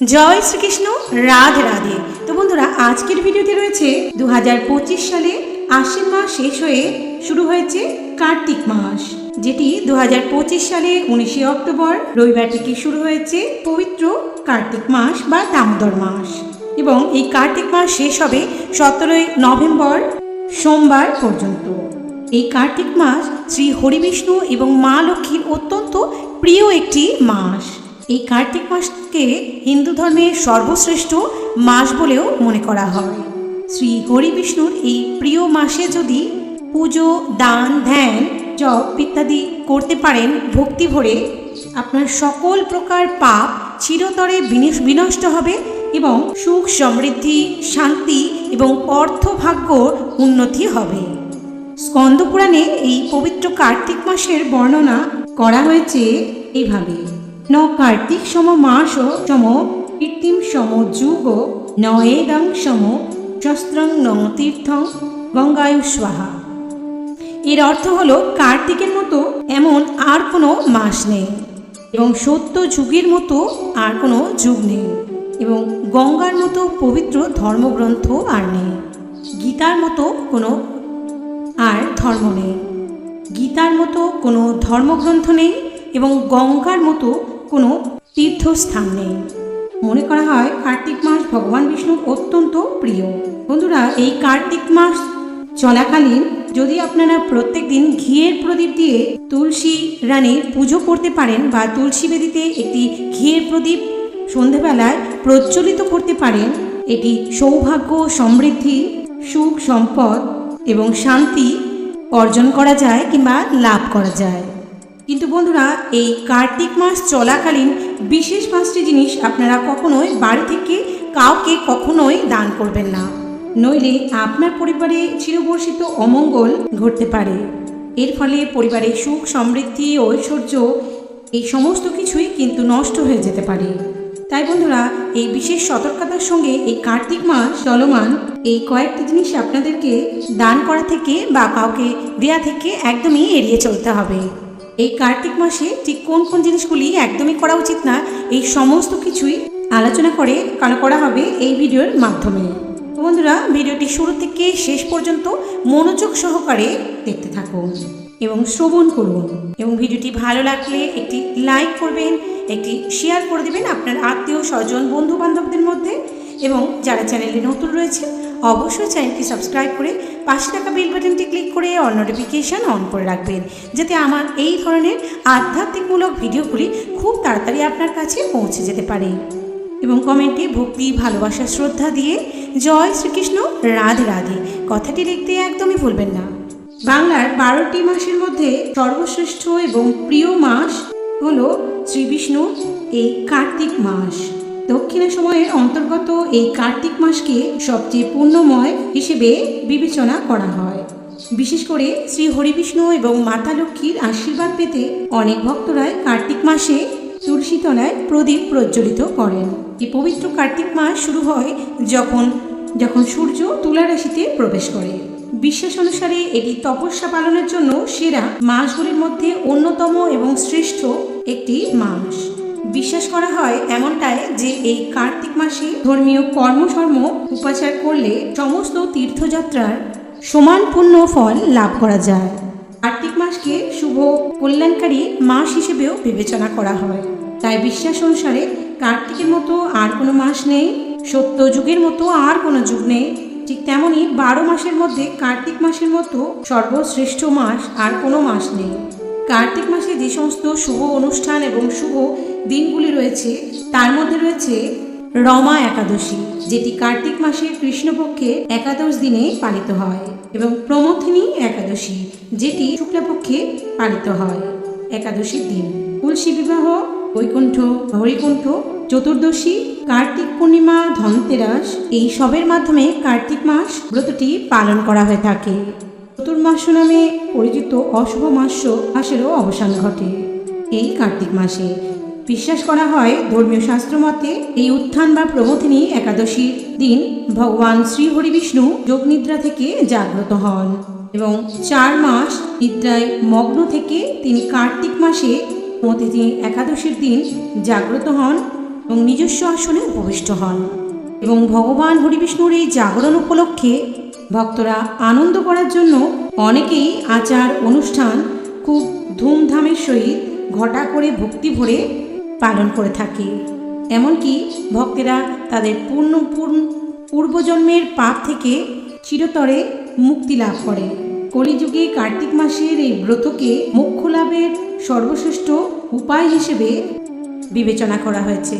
জয় শ্রীকৃষ্ণ, রাধে রাধে। তো বন্ধুরা, আজকের ভিডিওতে রয়েছে দু হাজার পঁচিশ সালে আশ্বিন মাস শেষ হয়ে শুরু হয়েছে কার্তিক মাস, যেটি দু হাজার পঁচিশ সালে উনিশে অক্টোবর, রবিবার থেকে শুরু হয়েছে পবিত্র কার্তিক মাস বা দামোদর মাস। এবং এই কার্তিক মাস শেষ হবে সতেরোই নভেম্বর সোমবার পর্যন্ত। এই কার্তিক মাস শ্রী হরিবিষ্ণু এবং মা লক্ষ্মীর অত্যন্ত প্রিয় একটি মাস। এই কার্তিক মাসকে হিন্দু ধর্মের সর্বশ্রেষ্ঠ মাস বলেও মনে করা হয়। শ্রী হরি বিষ্ণুর এই প্রিয় মাসে যদি পুজো, দান, ধ্যান, জপ ইত্যাদি করতে পারেন ভক্তি ভরে, আপনার সকল প্রকার পাপ চিরতরে বিনষ্ট হবে এবং সুখ, সমৃদ্ধি, শান্তি এবং অর্থভাগ্য উন্নতি হবে। স্কন্দপুরাণে এই পবিত্র কার্তিক মাসের বর্ণনা করা হয়েছে এইভাবে ন কার্তিক সম মাস সম কীর্তিম সম যুগ ন এদং সম শস্ত্রং ন তীর্থং গঙ্গায়ু স্বাহা এর অর্থ হলো কার্তিকের মতো এমন আর কোনো মাস নেই এবং সত্য যুগের মতো আর কোনো যুগ নেই এবং গঙ্গার মতো পবিত্র ধর্মগ্রন্থ আর নেই। গীতার মতো কোনো আর ধর্ম নেই। গীতার মতো কোনো ধর্মগ্রন্থ নেই এবং গঙ্গার মতো কোনো তীর্থস্থান নেই। মনে করা হয় কার্তিক মাস ভগবান বিষ্ণুর অত্যন্ত প্রিয়। বন্ধুরা, এই কার্তিক মাস চলাকালীন যদি আপনারা প্রত্যেক দিন ঘিয়ের প্রদীপ দিয়ে তুলসী রানীর পুজো করতে পারেন বা তুলসী বেদিতে একটি ঘিয়ের প্রদীপ সন্ধেবেলায় প্রজ্বলিত করতে পারেন, এটি সৌভাগ্য, সমৃদ্ধি, সুখ, সম্পদ এবং শান্তি অর্জন করা যায় কিংবা লাভ করা যায়। কিন্তু বন্ধুরা, এই কার্তিক মাস চলাকালীন বিশেষ পাঁচটি জিনিস আপনারা কখনোই বাড়ি থেকে কাউকে কখনোই দান করবেন না। নইলে আপনার পরিবারে চিরবর্ষিত অমঙ্গল ঘটতে পারে। এর ফলে পরিবারে সুখ, সমৃদ্ধি, ঐশ্বর্য, এই সমস্ত কিছুই কিন্তু নষ্ট হয়ে যেতে পারে। তাই বন্ধুরা, এই বিশেষ সতর্কতার সঙ্গে এই কার্তিক মাস চলমান এই কয়েকটি জিনিস আপনাদেরকে দান করা থেকে বা কাউকে দেয়া থেকে একদমই এড়িয়ে চলতে হবে। এই কার্তিক মাসে ঠিক কোন কোন জিনিসগুলি একদমই করা উচিত না, এই সমস্ত কিছুই আলোচনা করে করা হবে এই ভিডিওর মাধ্যমে। বন্ধুরা, ভিডিওটি শুরু থেকে শেষ পর্যন্ত মনোযোগ সহকারে দেখতে থাকুন এবং শ্রবণ করুন। এবং ভিডিওটি ভালো লাগলে একটি লাইক করবেন, একটি শেয়ার করে দেবেন আপনার আত্মীয় স্বজন বন্ধু বান্ধবদের মধ্যে এবং যারা চ্যানেলে নতুন রয়েছে অবশ্যই চ্যানেলটি সাবস্ক্রাইব করে পাশে থাকা বেল বাটনটি ক্লিক করে অন নোটিফিকেশান অন করে রাখবেন, যাতে আমার এই ধরনের আধ্যাত্মিকমূলক ভিডিওগুলি খুব তাড়াতাড়ি আপনার কাছে পৌঁছে যেতে পারে। এবং কমেন্টে ভক্তি, ভালোবাসা, শ্রদ্ধা দিয়ে জয় শ্রীকৃষ্ণ, রাধে রাধে। কথাটি লিখতে একদমই ভুলবেন না। বাংলার বারোটি মাসের মধ্যে সর্বশ্রেষ্ঠ এবং প্রিয় মাস হল শ্রী বিষ্ণু এই কার্তিক মাস। দক্ষিণা সময়ের অন্তর্গত এই কার্তিক মাসকে সবচেয়ে পুণ্যময় হিসেবে বিবেচনা করা হয়। বিশেষ করে শ্রী হরিবিষ্ণু এবং মাতা লক্ষ্মীর আশীর্বাদ পেতে অনেক ভক্তরাই কার্তিক মাসে তুলসীতলায় প্রদীপ প্রজ্বলিত করেন। এই পবিত্র কার্তিক মাস শুরু হয় যখন যখন সূর্য তুলা রাশিতে প্রবেশ করে। বিশ্বাস অনুসারে এটি তপস্যা পালনের জন্য সেরা মাসগুলির মধ্যে অন্যতম এবং শ্রেষ্ঠ একটি মাস। বিশ্বাস করা হয় এমনটাই যে এই কার্তিক মাসে ধর্মীয় কর্মসর্ম উপাচার করলে সমস্ত তীর্থযাত্রার সমান পূর্ণ ফল লাভ করা যায়। কার্তিক মাসকে শুভ কল্যাণকারী মাস হিসেবেও বিবেচনা করা হয়। তাই বিশ্বাস অনুসারে কার্তিকের মতো আর কোনো মাস নেই সত্য যুগের মতো আর কোনো যুগ নেই। ঠিক তেমনই বারো মাসের মধ্যে কার্তিক মাসের মতো সর্বশ্রেষ্ঠ মাস আর কোনো মাস নেই। কার্তিক মাসে যে সমস্ত শুভ অনুষ্ঠান এবং শুভ দিনগুলি রয়েছে, তার মধ্যে রয়েছে রমা একাদশী, যেটি কার্তিক মাসের কৃষ্ণপক্ষে একাদশ দিনে পালিত হয়, এবং প্রমথিনী একাদশী, যেটি শুক্লাপক্ষে পালিত হয়। একাদশীর দিন, তুলসী বিবাহ, বৈকুণ্ঠ, হরিকুণ্ঠ, চতুর্দশী, কার্তিক পূর্ণিমা, ধনতেরাস, এই সবের মাধ্যমে কার্তিক মাস ব্রতটি পালন করা হয়ে থাকে। চতুর্মাস নামে পরিচিত অশুভ মাস্য, মাসেরও অবসান ঘটে। এই কার্তিক মাসে বিশ্বাস করা হয় ধর্মীয় শাস্ত্র মতে এই উত্থান বা প্রমথিনী একাদশীর দিন ভগবান শ্রী হরিবিষ্ণু যোগনিদ্রা থেকে জাগ্রত হন এবং চার মাস নিদ্রায় মগ্ন থেকে তিনি কার্তিক মাসে প্রতিদিন একাদশীর দিন জাগ্রত হন এবং নিজস্ব আসনে উপবিষ্ট হন এবং ভগবান হরিবিষ্ণুর এই জাগরণ উপলক্ষে ভক্তরা আনন্দ করার জন্য অনেকেই আচার অনুষ্ঠান খুব ধুমধামের সহিত ঘটা করে ভক্তি ভরে পালন করে থাকে। এমনকি ভক্তেরা তাদের পূর্ণ পূর্ণ পূর্বজন্মের পাপ থেকে চিরতরে মুক্তি লাভ করে কলিযুগে কার্তিক মাসের এই ব্রতকে মোক্ষ লাভের সর্বশ্রেষ্ঠ উপায় হিসেবে বিবেচনা করা হয়েছে।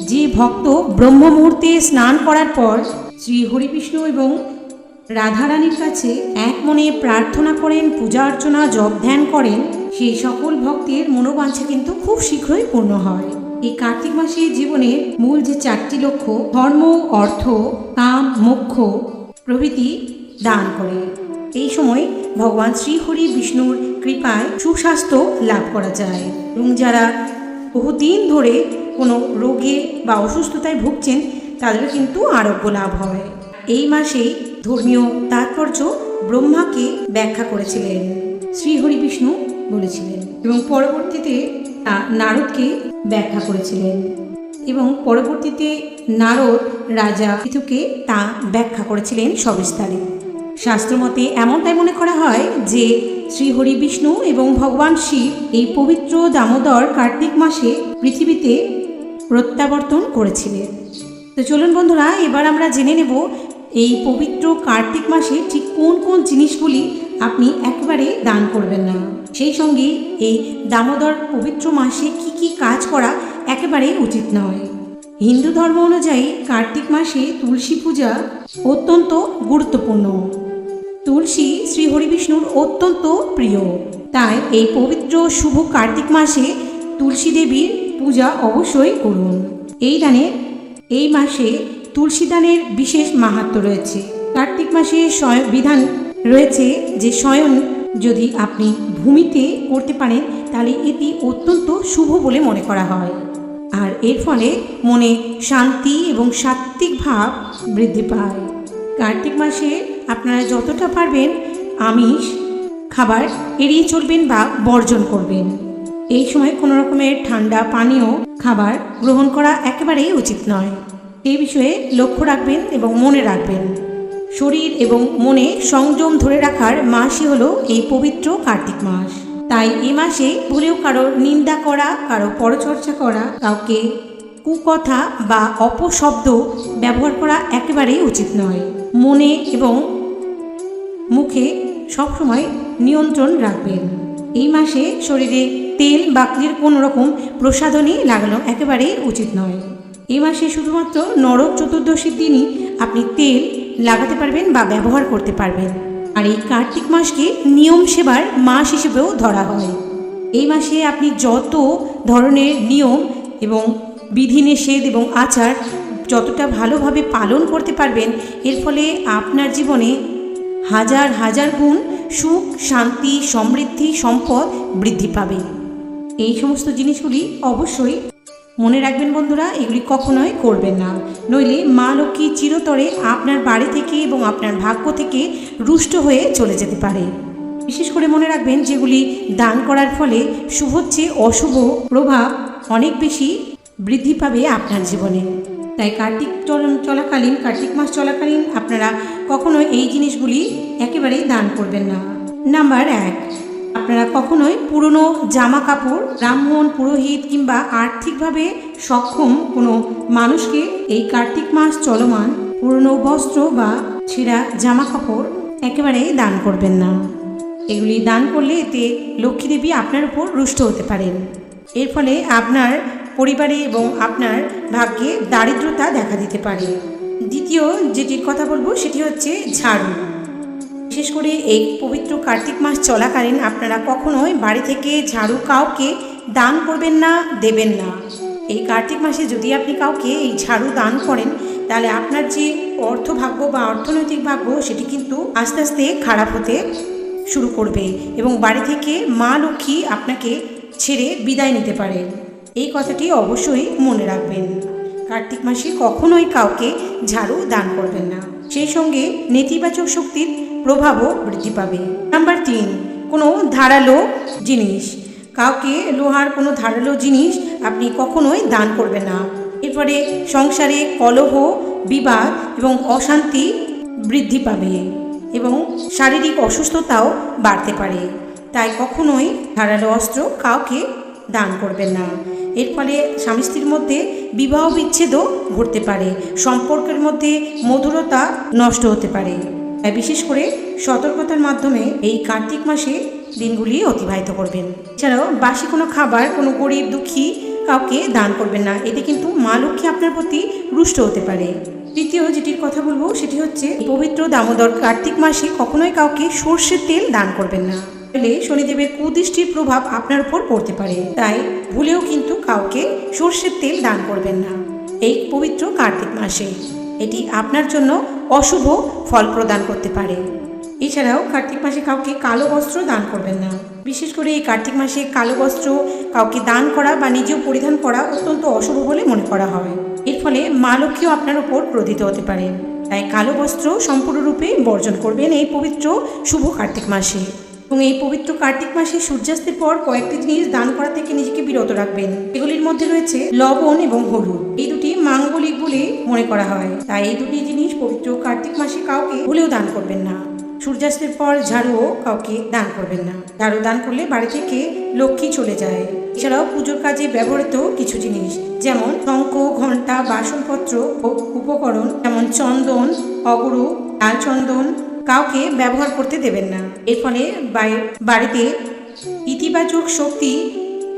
যে ভক্ত ব্রহ্ম মুহূর্তে স্নান করার পর শ্রী হরিবিষ্ণু এবং রাধারানীর কাছে এক মনে প্রার্থনা করেন, পূজা অর্চনা, জপ ধ্যান করেন সেই সকল ভক্তের মনোবাঞ্ছা কিন্তু খুব শীঘ্রই পূর্ণ হয়। এই কার্তিক মাসে জীবনের মূল যে চারটি লক্ষ্য, ধর্ম, অর্থ, কাম, মোক্ষ প্রভৃতি দান করে। এই সময় ভগবান শ্রীহরি বিষ্ণুর কৃপায় সুস্বাস্থ্য লাভ করা যায় এবং যারা বহুদিন ধরে কোনো রোগে বা অসুস্থতায় ভুগছেন, তাদেরও কিন্তু আরোগ্য লাভ হয়। এই মাসে ধর্মীয় তাৎপর্য ব্রহ্মাকে ব্যাখ্যা করেছিলেন শ্রীহরি বিষ্ণু। বলেছিলেন এবং পরবর্তীতে নারদকে ব্যাখ্যা করেছিলেন এবং পরবর্তীতে নারদ রাজা পৃথুকে তা ব্যাখ্যা করেছিলেন সবিস্তারে। শাস্ত্রমতে এমনটাই মনে করা হয় যে শ্রীহরি বিষ্ণু এবং ভগবান শিব এই পবিত্র দামোদর কার্তিক মাসে পৃথিবীতে প্রত্যাবর্তন করেছিলেন। তো চলুন বন্ধুরা, এবার আমরা জেনে নেব এই পবিত্র কার্তিক মাসে ঠিক কোন কোন জিনিসগুলি আপনি একেবারে দান করবেন না। সেই সঙ্গে এই দামোদর পবিত্র মাসে কি কি কাজ করা একেবারে উচিত নয়। হিন্দু ধর্ম অনুযায়ী কার্তিক মাসে তুলসী পূজা অত্যন্ত গুরুত্বপূর্ণ। তুলসী শ্রী হরিবিষ্ণুর অত্যন্ত প্রিয়। তাই এই পবিত্র শুভ কার্তিক মাসে তুলসী দেবীর পূজা অবশ্যই করুন। এই দানে, এই মাসে তুলসী দানের বিশেষ মাহাত্ম রয়েছে। কার্তিক মাসে বিধান রয়েছে যে স্বয়ং যদি আপনি ভূমিতে করতে পারেন, তাহলে এটি অত্যন্ত শুভ বলে মনে করা হয়। আর এর ফলে মনে শান্তি এবং সাত্ত্বিক ভাব বৃদ্ধি পায়। কার্তিক মাসে আপনারা যতটা পারবেন আমিষ, খাবার এড়িয়ে চলবেন বা বর্জন করবেন। এই সময় কোনো রকমের ঠান্ডা পানীয় খাবার গ্রহণ করা একেবারেই উচিত নয়। এই বিষয়ে লক্ষ্য রাখবেন এবং মনে রাখবেন। শরীর এবং মনে সংযম ধরে রাখার মাসই হলো এই পবিত্র কার্তিক মাস। তাই এ মাসে ভুলেও কারও নিন্দা করা, কারও পরচর্চা করা, কাউকে কুকথা বা অপশব্দ ব্যবহার করা একেবারেই উচিত নয়। মনে এবং মুখে সবসময় নিয়ন্ত্রণ রাখবেন। এই মাসে শরীরে তেল বা কোনো রকম প্রসাধনী লাগানো একেবারেই উচিত নয়। এই মাসে শুধুমাত্র নরক চতুর্দশীর দিনই আপনি তেল লাগাতে পারবেন বা ব্যবহার করতে পারবেন। আর এই কার্তিক মাসকে নিয়ম সেবার মাস হিসেবেও ধরা হয়। এই মাসে আপনি যত ধরনের নিয়ম এবং বিধিনিষেধ এবং আচার যতটা ভালোভাবে পালন করতে পারবেন, এর ফলে আপনার জীবনে হাজার হাজার গুণ সুখ, শান্তি, সমৃদ্ধি, সম্পদ বৃদ্ধি পাবে। এই সমস্ত জিনিসগুলি অবশ্যই মনে রাখবেন বন্ধুরা, এগুলি কখনোই করবেন না। নইলে মা লক্ষ্মী চিরতরে আপনার বাড়ি থেকে এবং আপনার ভাগ্য থেকে রুষ্ট হয়ে চলে যেতে পারে। বিশেষ করে মনে রাখবেন, যেগুলি দান করার ফলে শুভ চেয়ে অশুভ প্রভাব অনেক বেশি বৃদ্ধি পাবে আপনার জীবনে। তাই কার্তিক চলাকালীন, কার্তিক মাস চলাকালীন আপনারা কখনো এই জিনিসগুলি একেবারেই দান করবেন না। নাম্বার এক আপনারা কখনোই পুরনো জামা কাপড় ব্রাহ্মণ পুরোহিত কিংবা আর্থিকভাবে সক্ষম কোনো মানুষকে এই কার্তিক মাস চলমান পুরনো বস্ত্র বা ছেঁড়া জামা কাপড় একেবারে দান করবেন না। এগুলি দান করলে এতে লক্ষ্মী দেবী আপনার উপর রুষ্ট হতে পারেন। এর ফলে আপনার পরিবারে এবং আপনার ভাগ্যে দারিদ্রতা দেখা দিতে পারে। দ্বিতীয় যেটির কথা বলব সেটি হচ্ছে ঝাড়ু। বিশেষ করে এই পবিত্র কার্তিক মাস চলাকালীন আপনারা কখনোই বাড়ি থেকে ঝাড়ু কাউকে দান করবেন না, দেবেন না। এই কার্তিক মাসে যদি আপনি কাউকে এই ঝাড়ু দান করেন, তাহলে আপনার যে অর্থভাগ্য বা অর্থনৈতিক ভাগ্য, সেটি কিন্তু আস্তে আস্তে খারাপ হতে শুরু করবে এবং বাড়ি থেকে মা লক্ষ্মী আপনাকে ছেড়ে বিদায় নিতে পারেন এই কথাটি অবশ্যই মনে রাখবেন। কার্তিক মাসে কখনোই কাউকে ঝাড়ু দান করবেন না। সেই সঙ্গে নেতিবাচক শক্তির প্রভাবও বৃদ্ধি পাবে। নাম্বার তিন, কোনো ধারালো জিনিস। কাউকে লোহার কোনো ধারালো জিনিস আপনি কখনোই দান করবেন না। এরপরে সংসারে কলহ, বিবাদ এবং অশান্তি বৃদ্ধি পাবে এবং শারীরিক অসুস্থতাও বাড়তে পারে। তাই কখনোই ধারালো অস্ত্র কাউকে দান করবেন না। এর ফলে স্বামী স্ত্রীর মধ্যে বিবাহ বিচ্ছেদও ঘটতে পারে। সম্পর্কের মধ্যে মধুরতা নষ্ট হতে পারে। বিশেষ করে সতর্কতার মাধ্যমে এই কার্তিক মাসে দিনগুলি অতিবাহিত করবেন। এছাড়াও বাসি কোনো খাবার, কোনো গরিব দুঃখী কাউকে দান করবেন না। এতে কিন্তু মা লক্ষ্মী আপনার প্রতি রুষ্ট হতে পারে। তৃতীয় যেটির কথা বলব, সেটি হচ্ছে পবিত্র দামোদর কার্তিক মাসে কখনোই কাউকে সর্ষের তেল দান করবেন না। ফলে শনিদেবের কুদৃষ্টির প্রভাব আপনার উপর পড়তে পারে। তাই ভুলেও কিন্তু কাউকে সর্ষের তেল দান করবেন না। এই পবিত্র কার্তিক মাসে। এটি আপনার জন্য অশুভ ফল প্রদান করতে পারে। এছাড়াও কার্তিক মাসে কাউকে কালো বস্ত্র দান করবেন না। বিশেষ করে এই কার্তিক মাসে কালো বস্ত্র কাউকে দান করা বা নিজেও পরিধান করা অত্যন্ত অশুভ বলে মনে করা হয়। এর ফলে মা লক্ষ্মীও আপনার উপর ক্রোধিত হতে পারে। তাই কালো বস্ত্র সম্পূর্ণরূপে বর্জন করবেন এই পবিত্র শুভ কার্তিক মাসে। এবং এই পবিত্র কার্তিক মাসে সূর্যাস্তের পর কয়েকটি জিনিস দান করা থেকে নিজেকে বিরত রাখবেন। এগুলির মধ্যে রয়েছে লবণ এবং হলুদ। এই মাঙ্গলিক বলে মনে করা হয়। তাই এই দুটি জিনিস পবিত্র কার্তিক মাসে কাউকে ভুলেও দান করবেন না। সূর্যাস্তের পর ঝাড়ুও কাউকে দান করবেন না। ঝাড়ু দান করলে বাড়ি থেকে লক্ষ্মী চলে যায়। এছাড়াও পুজোর কাজে ব্যবহৃত কিছু জিনিস, যেমন শঙ্খ, ঘণ্টা, বাসনপত্র ও উপকরণ, যেমন চন্দন, অগরু, লাল চন্দন, কাউকে ব্যবহার করতে দেবেন না। এর ফলে বাড়িতে ইতিবাচক শক্তি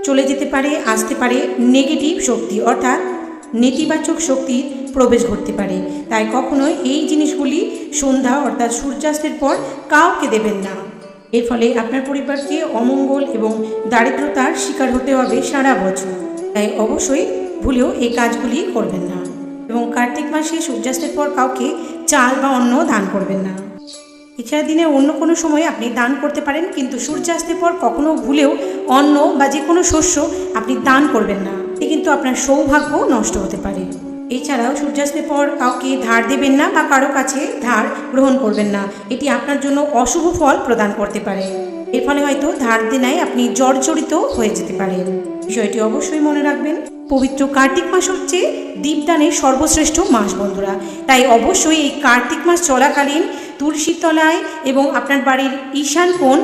চলে যেতে পারে, আসতে পারে নেগেটিভ শক্তি, অর্থাৎ নেতিবাচক শক্তির প্রবেশ ঘটতে পারে। তাই কখনোই এই জিনিসগুলি সন্ধ্যা অর্থাৎ সূর্যাস্তের পর কাউকে দেবেন না। এর ফলে আপনার পরিবারকে অমঙ্গল এবং দারিদ্রতার শিকার হতে হবে সারা বছর। তাই অবশ্যই ভুলেও এই কাজগুলি করবেন না এবং কার্তিক মাসে সূর্যাস্তের পর কাউকে চাল বা অন্ন দান করবেন না। এছাড়া দিনে অন্য কোনো সময়ে আপনি দান করতে পারেন, কিন্তু সূর্যাস্তের পর কখনো ভুলেও অন্ন বা যে কোনো শস্য আপনি দান করবেন না। এতে কিন্তু আপনার সৌভাগ্য নষ্ট হতে পারে। এছাড়াও সূর্যাস্তের পর কাউকে ধার দেবেন না বা কারও কাছে ধার গ্রহণ করবেন না। এটি আপনার জন্য অশুভ ফল প্রদান করতে পারে। এর ফলে হয়তো ধার দেনায় আপনি জর্জরিত হয়ে যেতে পারেন বিষয়টি অবশ্যই মনে রাখবেন, পবিত্র কার্তিক মাস হচ্ছে দীপদানের সর্বশ্রেষ্ঠ মাস বন্ধুরা। তাই অবশ্যই এই কার্তিক মাস চলাকালীন তুলসীর তলায় এবং আপনার বাড়ির ঈশান কোণ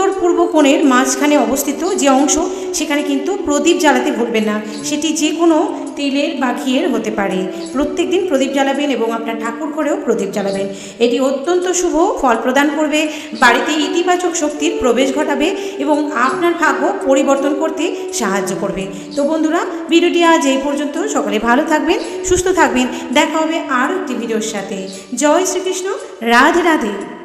উত্তর পূর্ব কোণের মাঝখানে অবস্থিত যে অংশ, সেখানে কিন্তু প্রদীপ জ্বালাতে ভুলবেন না। সেটি যে কোনো তেলের বা ঘিয়ের হতে পারে। প্রত্যেক দিন প্রদীপ জ্বালাবেন এবং আপনার ঠাকুর ঘরেও প্রদীপ জ্বালাবেন। এটি অত্যন্ত শুভ ফল প্রদান করবে। বাড়িতে ইতিবাচক শক্তির প্রবেশ ঘটাবে এবং আপনার ভাগ্য পরিবর্তন করতে সাহায্য করবে। তো বন্ধুরা, ভিডিওটি আজ এই পর্যন্ত। সকলে ভালো থাকবেন, সুস্থ থাকবেন। দেখা হবে আরও একটি ভিডিওর সাথে। জয় শ্রীকৃষ্ণ। রাধে রাধে।